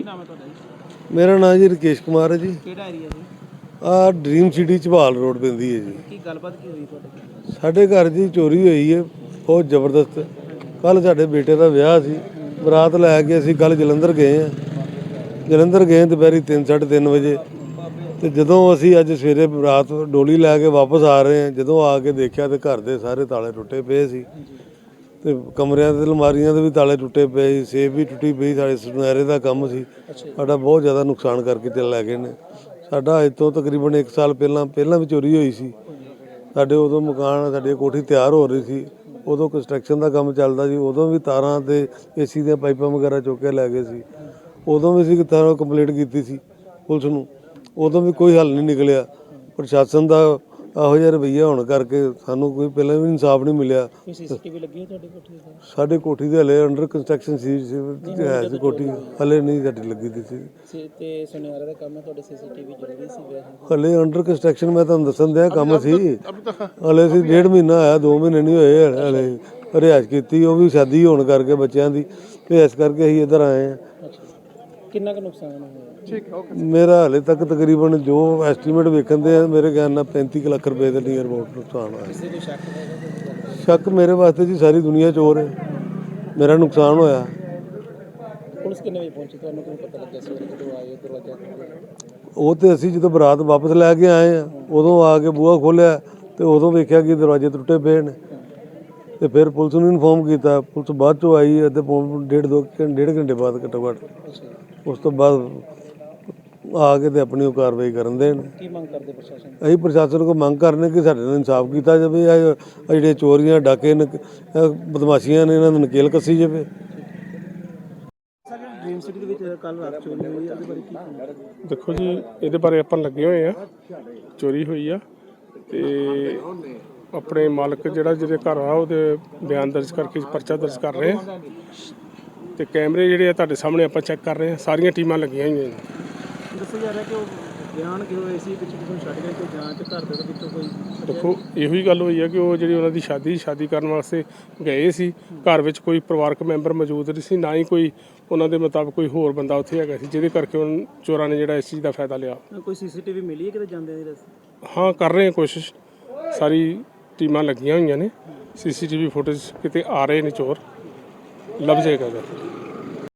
ਕੀ ਨਾਮ ਹੈ ਤੁਹਾਡਾ ਜੀ? ਮੇਰਾ ਨਾਮ ਜੀ ਰਕੇਸ਼ ਕੁਮਾਰ ਹੈ ਜੀ। ਕਿਹੜਾ ਏਰੀਆ ਜੀ? ਆ ਡ੍ਰੀਮ ਸਿਟੀ ਝਬਾਲ ਰੋਡ ਪੈਂਦੀ ਹੈ ਜੀ। ਕੀ ਗੱਲਬਾਤ ਕੀ ਹੋਈ ਤੁਹਾਡੇ ਸਾਡੇ ਘਰ ਦੀ ਚੋਰੀ ਹੋਈ ਹੈ ਬਹੁਤ ਜ਼ਬਰਦਸਤ। ਕੱਲ ਸਾਡੇ ਬੇਟੇ ਦਾ ਵਿਆਹ ਸੀ। ਬਰਾਤ ਲੈ ਕੇ ਅਸੀਂ ਕੱਲ ਜਲੰਧਰ ਗਏ ਆ ਜਲੰਧਰ ਗਏ ਦੁਪਹਿਰੀ 3:30 ਵਜੇ। ਤੇ ਜਦੋਂ ਅਸੀਂ ਅੱਜ ਸਵੇਰੇ ਰਾਤ ਡੋਲੀ ਲੈ ਕੇ ਵਾਪਸ ਆ ਰਹੇ ਹਾਂ ਜਦੋਂ ਆ ਕੇ ਦੇਖਿਆ ਤੇ ਘਰ ਦੇ ਸਾਰੇ ਤਾਲੇ ਟੁੱਟੇ ਪਏ ਸੀ। ਤੇ ਕਮਰਿਆਂ ਦੇ ਅਲਮਾਰੀਆਂ ਦੇ ਵੀ ਤਾਲੇ ਟੁੱਟੇ ਪਏ ਸੀ ਸੇਫ ਵੀ ਟੁੱਟੀ ਪਈ ਸਾਡੇ ਸੁਨਹਿਰੇ ਦਾ ਕੰਮ ਸੀ। ਸਾਡਾ ਬਹੁਤ ਜ਼ਿਆਦਾ ਨੁਕਸਾਨ ਕਰਕੇ ਤੇ ਲੈ ਗਏ ਨੇ। ਸਾਡਾ ਅੱਜ ਤੋਂ ਤਕਰੀਬਨ 1 ਸਾਲ ਪਹਿਲਾਂ ਪਹਿਲਾਂ ਵੀ ਚੋਰੀ ਹੋਈ ਸੀ। ਸਾਡੇ ਉਦੋਂ ਮਕਾਨ ਸਾਡੀ ਕੋਠੀ ਤਿਆਰ ਹੋ ਰਹੀ ਸੀ। ਉਦੋਂ ਕੰਸਟਰਕਸ਼ਨ ਦਾ ਕੰਮ ਚੱਲਦਾ ਸੀ। ਉਦੋਂ ਵੀ ਤਾਰਾਂ ਤੇ ਏਸੀ ਦੀਆਂ ਪਾਈਪਾਂ ਵਗੈਰਾ ਚੁੱਕ ਕੇ ਲੈ ਗਏ ਸੀ। ਉਦੋਂ ਵੀ ਅਸੀਂ ਤਾਰਾਂ ਕੰਪਲੀਟ ਕੀਤੀ ਸੀ ਪੁਲਿਸ ਨੂੰ। ਉਦੋਂ ਵੀ ਕੋਈ ਹੱਲ ਨਹੀਂ ਨਿਕਲਿਆ। ਪ੍ਰਸ਼ਾਸਨ ਦਾ ਇਹੋ ਜਿਹਾ ਰਵੱਈਆ ਹੋਣ ਕਰਕੇ ਸਾਨੂੰ ਕੋਈ ਪਹਿਲਾਂ ਵੀ ਇਨਸਾਫ ਨਹੀਂ ਮਿਲਿਆ। ਕੋਈ ਸੀਸੀਟੀਵੀ ਲੱਗੀ ਹੈ ਤੁਹਾਡੀ ਕੋਠੀ ਤੇ? ਸਾਡੇ ਕੋਠੀ ਦੇ ਹਲੇ ਅੰਡਰ ਕੰਸਟਰਕਸ਼ਨ ਸੀ ਸੀ ਹੈ ਸੀ ਕੋਠੀ। ਹਲੇ ਨਹੀਂ ਸਾਡੀ ਲੱਗੀ ਦੀ ਸੀ। ਸੀ ਤੇ ਸੁਨਿਆਰੇ ਦਾ ਕੰਮ ਹੈ ਤੁਹਾਡੇ ਸੀਸੀਟੀਵੀ ਜ਼ਰੂਰੀ ਸੀ ਵੈਸੇ? ਹਲੇ ਅੰਡਰ ਕੰਸਟਰਕਸ਼ਨ ਮੈਂ ਤੁਹਾਨੂੰ ਦੱਸਣ ਦਿਆ ਕੰਮ ਸੀ। ਹਲੇ ਸੀ ਡੇਢ ਮਹੀਨਾ ਆਇਆ 2 ਮਹੀਨੇ ਨਹੀਂ ਹੋਏ ਹਲੇ- ਹਲੇ ਰਿਆਜ਼ ਕੀਤੀ ਉਹ ਵੀ ਸ਼ਾਦੀ ਹੋਣ ਕਰਕੇ ਬੱਚਿਆਂ ਦੀ। ਤੇ ਇਸ ਕਰਕੇ ਅਸੀਂ ਇੱਧਰ ਆਏ ਆ ਅੱਛਾ। ਕਿੰਨਾ ਕੁ ਨੁਕਸਾਨ ਹੋਇਆ? ਠੀਕ ਮੇਰਾ ਹਲੇ ਤੱਕ ਤਕਰੀਬਨ ਜੋ ਐਸਟੀਮੇਟ ਵੇਖਣ ਦੇ ਆ ਮੇਰੇ ਖਿਆਲ ਨਾਲ 35 ਕੁ ਲੱਖ ਰੁਪਏ ਦੇ ਨੀਅਰ ਅਬਾਊਟ ਨੁਕਸਾਨ ਹੋਇਆ। ਕਿਸੇ ਕੋਈ ਸ਼ੱਕ ਕੋਈ ਤੇ? ਸ਼ੱਕ ਮੇਰੇ ਵਾਸਤੇ ਜੀ ਸਾਰੀ ਦੁਨੀਆ ਚੋਰ ਹੈ। ਮੇਰਾ ਨੁਕਸਾਨ ਹੋਇਆ। ਪੁਲਿਸ ਕਿੰਨੇ ਵਜੇ ਪਹੁੰਚੀ? ਤੁਹਾਨੂੰ ਕਿਵੇਂ ਪਤਾ ਲੱਗਿਆ ਸਵੇਰੇ ਜਦੋਂ ਆਏ ਦਰਵਾਜ਼ਾ? ਉਹ ਤੇ ਅਸੀਂ ਜਦੋਂ ਬਰਾਤ ਵਾਪਸ ਲੈ ਕੇ ਆਏ ਆ ਉਦੋਂ ਆ ਕੇ ਬੂਹਾ ਖੋਲਿਆ ਤੇ ਉਦੋਂ ਵੇਖਿਆ ਕਿ ਦਰਵਾਜ਼ੇ ਟੁੱਟੇ ਪਏ ਨੇ। ਤੇ ਫਿਰ ਪੁਲਿਸ ਨੂੰ ਇਨਫੋਰਮ ਕੀਤਾ। ਪੁਲਿਸ ਬਾਅਦ ਚੋਂ ਆਈ ਅਤੇ ਡੇਢ ਦੋ ਘੰ- ਡੇਢ ਘੰਟੇ ਬਾਅਦ ਘੱਟੋ ਘੱਟ। ਅੱਛਾ ਉਸ ਤੋਂ ਬਾਅਦ ਆ ਕੇ ਤੇ ਆਪਣੀ ਉਹ ਕਾਰਵਾਈ ਕਰਨ ਦੇਣ ਕੀ ਮੰਗ ਕਰਦੇ ਪ੍ਰਸ਼ਾਸਨ? ਅਸੀਂ ਪ੍ਰਸ਼ਾਸਨ ਕੋ ਮੰਗ ਕਰਨੇ ਕਿ ਸਾਡੇ ਨਾਲ ਇਨਸਾਫ ਕੀਤਾ ਜਾਵੇ ਇਹ ਇਹ ਜਿਹੜੇ ਚੋਰੀਆਂ ਡਾਕੇ ਇਹ ਬਦਮਾਸ਼ੀਆਂ ਨੇ ਇਹਨਾਂ ਨੂੰ ਨਕੇਲ ਕੱਸੀ ਜਾਵੇ। ਡ੍ਰੀਮ ਸਿਟੀ ਦੇ ਵਿੱਚ ਕੱਲ ਰਾਤ ਚੋਰੀ ਹੋਈ ਹੈ ਉਹਦੇ ਬਾਰੇ ਕੀ ਕਹਿਣਾ? ਦੇਖੋ ਜੀ ਇਹਦੇ ਬਾਰੇ ਆਪਾਂ ਲੱਗੇ ਹੋਏ ਆ। ਚੋਰੀ ਹੋਈ ਆ ਤੇ ਆਪਣੇ ਮਾਲਕ ਜਿਹੜਾ ਜਿਹਦੇ ਘਰ ਆ ਉਹਦੇ ਬਿਆਨ ਦਰਜ ਕਰਕੇ ਪਰਚਾ ਦਰਜ ਕਰ ਰਹੇ ਆ। ਤੇ ਕੈਮਰੇ ਜਿਹੜੇ ਆ ਤੁਹਾਡੇ ਸਾਹਮਣੇ ਆਪਾਂ ਚੈੱਕ ਕਰ ਰਹੇ ਆ ਸਾਰੀਆਂ ਟੀਮਾਂ ਲੱਗੀਆਂ ਹੋਈਆਂ ਨੇ। ਦੱਸਿਆ ਜਾ ਰਿਹਾ ਕਿ ਉਹ ਬਿਆਨ ਕਿ ਹੋਏ ਸੀ? ਪਿੱਛੇ ਕਿਸੇ ਨੂੰ ਛੱਡ ਗਏ ਕੋਈ ਜਾਂਚ ਘਰ ਦੇ ਵਿੱਚੋਂ ਕੋਈ ਦੇਖੋ ਇਹੋ ਹੀ ਗੱਲ ਹੋਈ ਆ ਕਿ ਉਹ ਜਿਹੜੀ ਉਹਨਾਂ ਦੀ ਸ਼ਾਦੀ ਸ਼ਾਦੀ ਕਰਨ ਵਾਸਤੇ ਗਏ ਸੀ। ਘਰ ਵਿੱਚ ਕੋਈ ਪਰਿਵਾਰਕ ਮੈਂਬਰ ਮੌਜੂਦ ਨਹੀਂ ਸੀ ਨਾ ਹੀ ਕੋਈ ਉਹਨਾਂ ਦੇ ਮੁਤਾਬਕ ਕੋਈ ਹੋਰ ਬੰਦਾ ਉੱਥੇ ਹੈਗਾ ਸੀ ਜਿਹਦੇ ਕਰਕੇ ਉਹਨਾਂ ਚੋਰਾਂ ਨੇ ਜਿਹੜਾ ਇਸ ਚੀਜ਼ ਦਾ ਫਾਇਦਾ ਲਿਆ। ਕੋਈ ਸੀਸੀਟੀਵੀ ਮਿਲੀ ਹੈ ਕਿਤੇ ਜਾਂਦੇ ਦੀ ਰਸਤੇ ਹਾਂ ਕਰ ਰਹੇ ਹਾਂ ਕੋਸ਼ਿਸ਼। ਸਾਰੀ ਟੀਮਾਂ ਲੱਗੀਆਂ ਹੋਈਆਂ ਨੇ। ਸੀਸੀਟੀਵੀ ਫੁਟੇਜ ਕਿਤੇ ਆ ਰਹੇ ਨੇ ਚੋਰ। ਲਫ਼ਜ਼ ਹੈਗਾ ਗਾ।